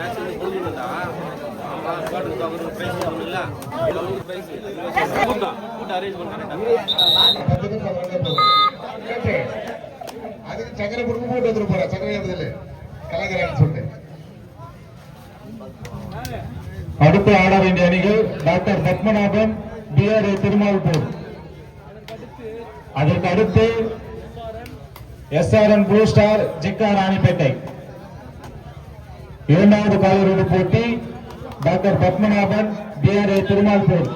Match வந்து அதுக்கு சக்கரை கொடுக்க போட்டு சக்கரை கலக்கிறான்னு சொல்லிட்டு. அடுத்து ஆட வேண்டிய அணிகள் டாக்டர் பத்மநாபன் பிஆர்ஏ திருமால்பூர். அதற்கு அடுத்து S R N blue star Zika Ranipet. இரண்டாவது காலிறுதி போட்டி டாக்டர் பத்மநாபன் பிஆர்ஏ திருமால்பூர்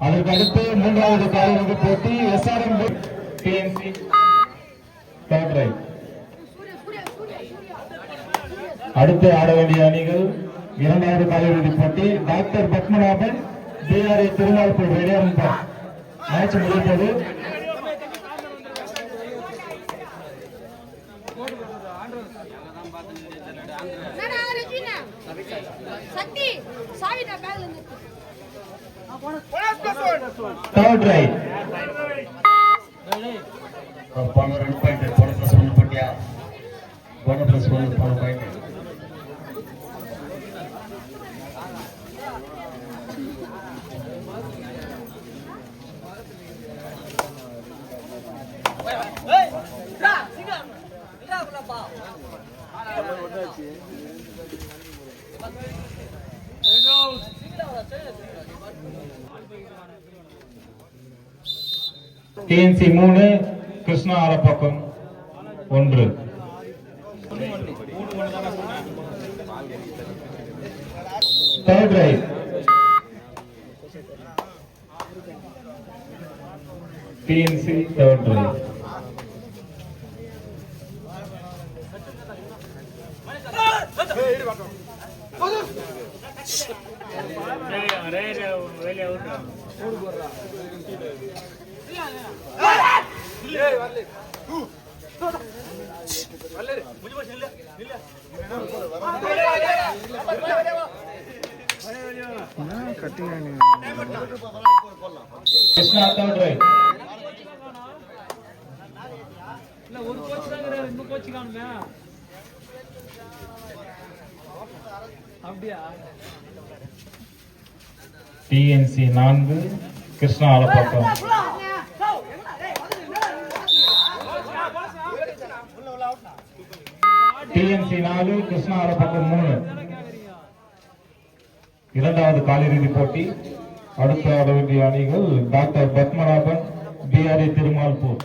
அதற்கு அடுத்து மூன்றாவது காலிறுதி போட்டி எஸ்ஆர்என் டிஎன்சி தேர்ட் ரைட் அடுத்து ஆட வேண்டிய அணிகள் இரண்டாவது காலிறுதி போட்டி டாக்டர் பத்மநாபன் பிஆர்ஏ திருமால்பூர் ரெடியாக மேட்ச் முடிந்தது நானா ரெஜினா சக்தி சாவிடா பேக்ல ரெண்டு பாயிண்ட் போன ப்ளஸ் ஒன்று போட்டியா போன ப்ளஸ் ஒன்று போன பாயிண்ட் டிஎன்சி மூணு கிருஷ்ணா ஆலப்பக்கம் ஒன்று third right TNC third right Krishna third ஒரு கோச் தான் கிடையாது இந்த கோச் காணுங்க அப்படியா டிஎன்சி நான்கு கிருஷ்ணா ஆலப்பக்கம் டிஎன்சி நாலு கிருஷ்ணா ஆலப்பக்கம் மூணு. இரண்டாவது காலிறுதி போட்டி. அடுத்த ஆட வேண்டிய அணிகள் டாக்டர் பத்மநாபன் பிஆர்ஏ திருமால்பூர்.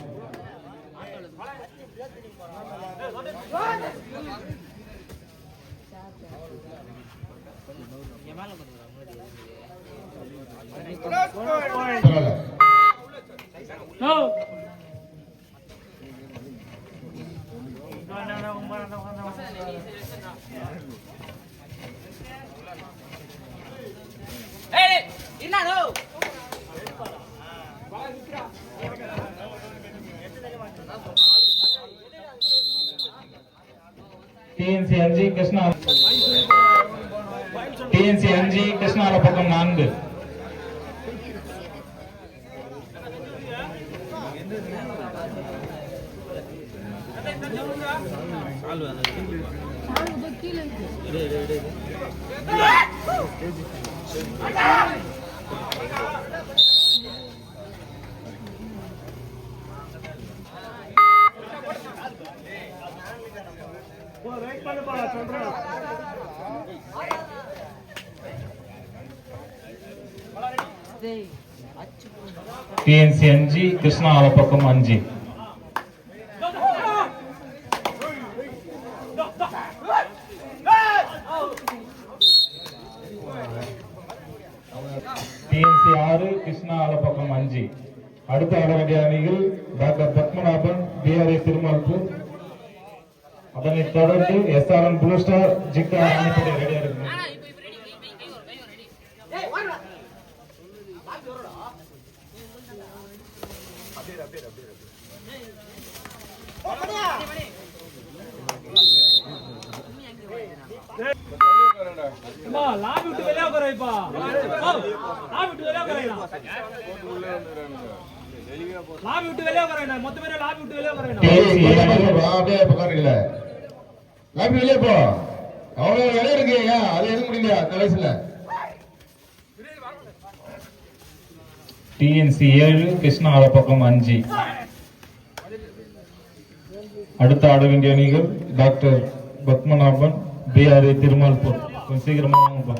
பரவாயில்ல நோ டிஎன்சி அஞ்சு கிருஷ்ணா டிஎன்சி அஞ்சு கிருஷ்ணா ஆலப்பக்கம் நான்கு. கீழே டிஎன்சி அஞ்சு கிருஷ்ணா பக்கம் அஞ்சு டிஎன்சி ஆறு கிருஷ்ணா பக்கம் அஞ்சு அடுத்த ஆடவண்டிய அணிகள் டாக்டர் பத்மநாபன் பிஆர்ஏ திருமால்பூர் அதனைத் தொடர்ந்து எஸ்ஆர்என் ப்ளூ ஸ்டார் ஜிக்கா அணிப்படை ரெடியாக இருக்கு லாபி விட்டு வெளியே உட்காரப்பா லாபி விட்டு வெளியே உட்காரா லாபி விட்டு வெளியே உட்காரா மொத்த பேரே லாபி விட்டு வெளியே உட்காரா அப்படியே லாபி வெளியே போ அவ்வளவு இடம் இருக்கு அது எதுவும் முடியல கடைசியில டிஎன்சி ஏழு கிருஷ்ணா பக்கம் அஞ்சு. அடுத்த ஆட வேண்டிய அணிகள் டாக்டர் பத்மநாபன் பிஆர் திருமால்பூர். கொஞ்சம் சீக்கிரமா வாங்கப்பா.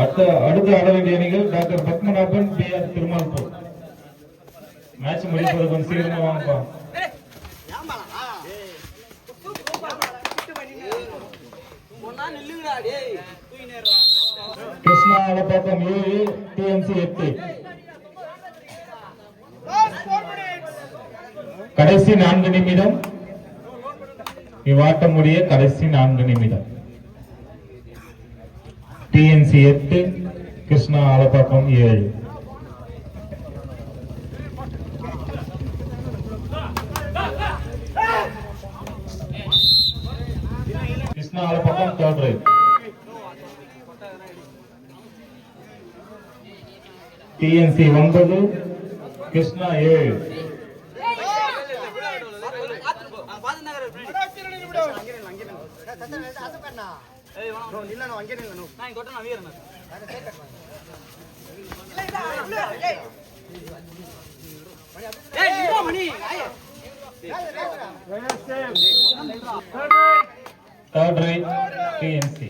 அடுத்த அடுத்து ஆட வேண்டிய அணிகள் doctor Padmanabhan PR Thirumalpur. Match முடிப்பது கொஞ்சம் சீக்கிரமா வாங்கப்பா. கிருஷ்ணா ஆலப்பாக்கம் ஏழு டிஎம்சி எட்டு. கடைசி நான்கு நிமிடம். இவ்வாட்டம் முடிய கடைசி நான்கு நிமிடம். டிஎன்சி எட்டு கிருஷ்ணா ஆலப்பாக்கம் ஏழு. ஆலப்பாக்கம் தேர்ட் ரைட் டிஎன்சி ஒன்பது கிருஷ்ணா ஏழு தேர்ட் ரைட் டிஎன்சி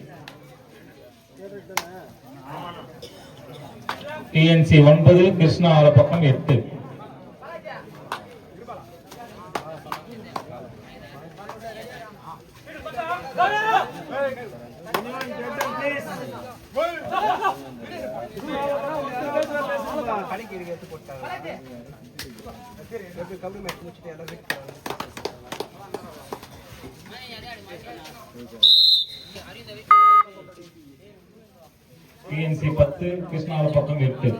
டிஎன்சி ஒன்பது கிருஷ்ணா பக்கம் எட்டு. டிஎன்சி பத்து கிருஷ்ணா ஆலப்பக்கம் எட்டு.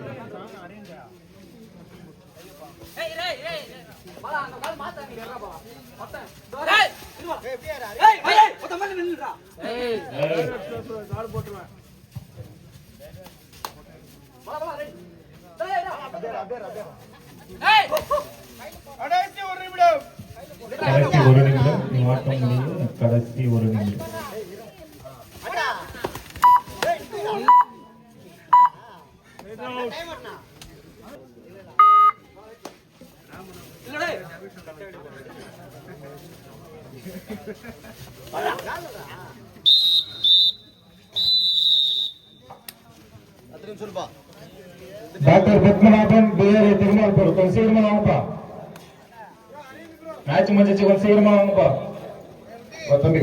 கடைசி ஒரு நிமிடம் ஆட்டம் முடியும் கடைசி ஒரு நிமிடம். டாக்டர் பத்மநாபன் பிஆர்ஏ திருமால்பூர் கொஞ்சம் சீக்கிரமா வாங்கப்பா மேட்ச் முடிஞ்சிச்சு கொஞ்சம் சீக்கிரமா வாங்கப்பா தம்பி